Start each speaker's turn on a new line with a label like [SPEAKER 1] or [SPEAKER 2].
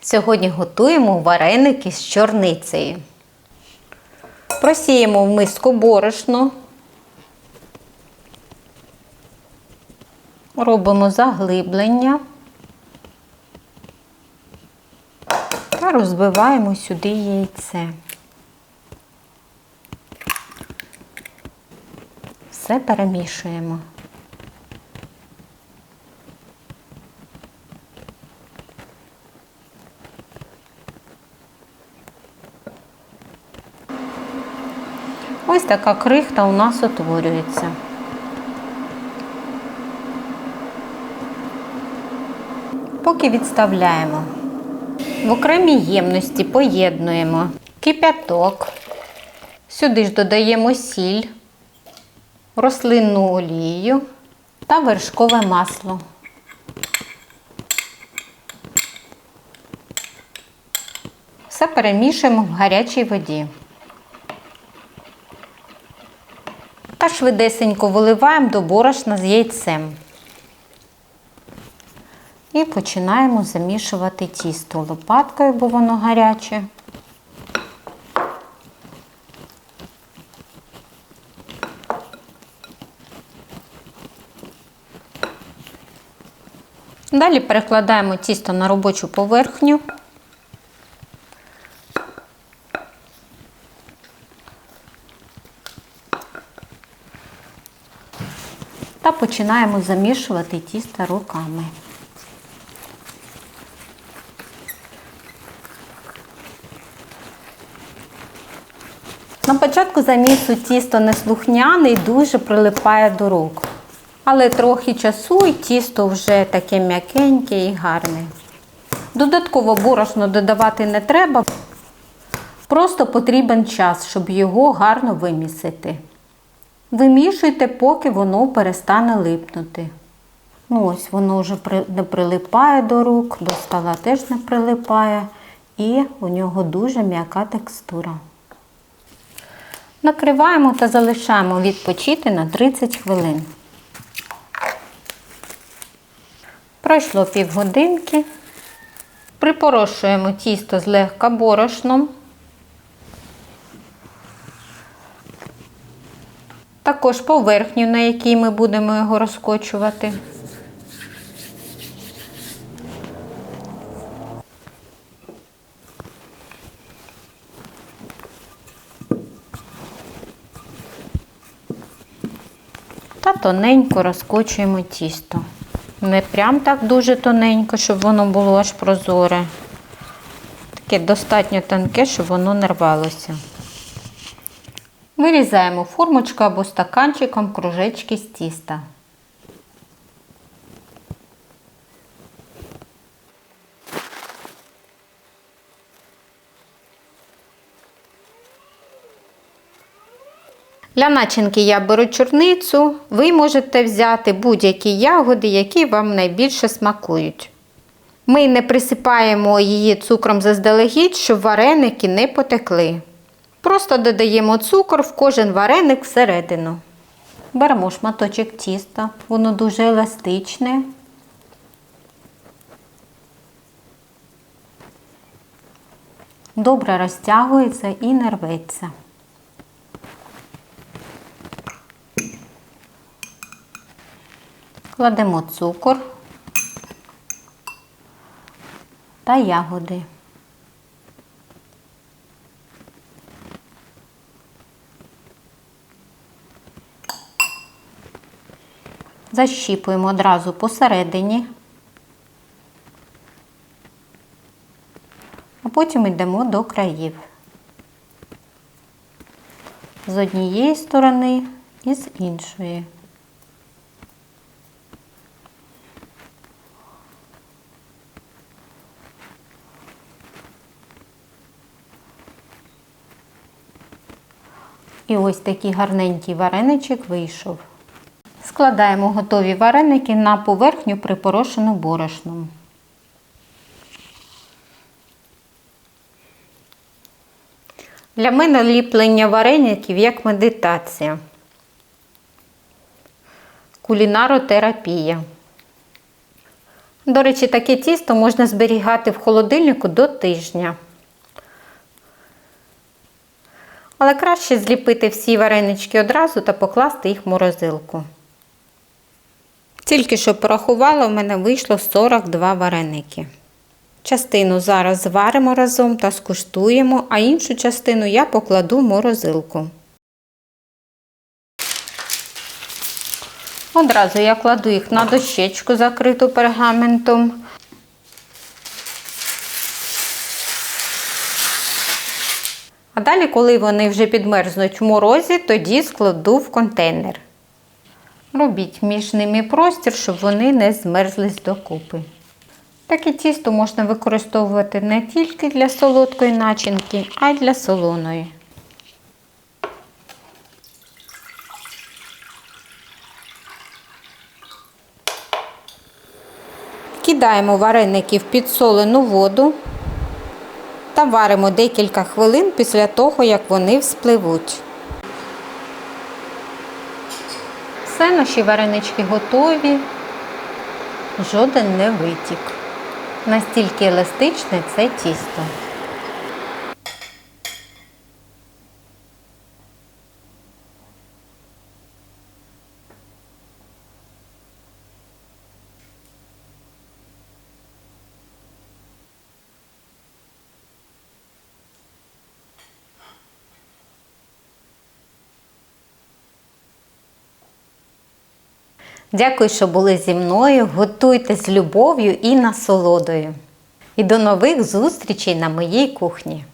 [SPEAKER 1] Сьогодні готуємо вареники з чорницею. Просіємо в миску борошно. Робимо заглиблення та розбиваємо сюди яйце. Все перемішуємо. Ось така крихта у нас утворюється. Поки відставляємо. В окремій ємності поєднуємо кипяток. Сюди ж додаємо сіль, рослинну олію та вершкове масло. Все перемішуємо в гарячій воді. Та швидесенько виливаємо до борошна з яйцем. І починаємо замішувати тісто лопаткою, бо воно гаряче. Далі перекладаємо тісто на робочу поверхню. Та починаємо замішувати тісто руками. На початку замісу тісто неслухняне і дуже прилипає до рук. Але трохи часу і тісто вже таке м'якеньке і гарне. Додатково борошно додавати не треба, просто потрібен час, щоб його гарно вимісити. Вимішуйте, поки воно перестане липнути. Ну ось воно вже не прилипає до рук, до стола теж не прилипає, і у нього дуже м'яка текстура. Накриваємо та залишаємо відпочити на 30 хвилин. Пройшло півгодинки. Припорошуємо тісто злегка борошном. Також поверхню, на якій ми будемо його розкочувати. Та тоненько розкочуємо тісто. Не прям так дуже тоненько, щоб воно було аж прозоре. Таке достатньо тонке, щоб воно не рвалося. Вирізаємо формочку або стаканчиком кружечки з тіста. Для начинки я беру чорницю, ви можете взяти будь-які ягоди, які вам найбільше смакують. Ми не присипаємо її цукром заздалегідь, щоб вареники не потекли. Просто додаємо цукор в кожен вареник всередину. Беремо шматочок тіста, воно дуже еластичне. Добре розтягується і не рветься. Кладемо цукор та ягоди. Защіпуємо одразу посередині, а потім йдемо до країв. З однієї сторони і з іншої. І ось такий гарненький вареничок вийшов. Складаємо готові вареники на поверхню припорошену борошном. Для мене ліплення вареників як медитація. Кулінаротерапія. До речі, таке тісто можна зберігати в холодильнику до тижня. Але краще зліпити всі варенички одразу та покласти їх в морозилку. Тільки що порахувала, в мене вийшло 42 вареники. Частину зараз зваримо разом та скуштуємо, а іншу частину я покладу в морозилку. Одразу я кладу їх на дощечку, закриту пергаментом. А далі, коли вони вже підмерзнуть в морозі, тоді складу в контейнер. Робіть між ними простір, щоб вони не змерзлись докупи. Таке тісто можна використовувати не тільки для солодкої начинки, а й для солоної. Кидаємо вареники в підсолену воду та варимо декілька хвилин після того, як вони вспливуть. Все наші варенички готові, жоден не витік. Настільки еластичне це тісто. Дякую, що були зі мною. Готуйте з любов'ю і насолодою. І до нових зустрічей на моїй кухні.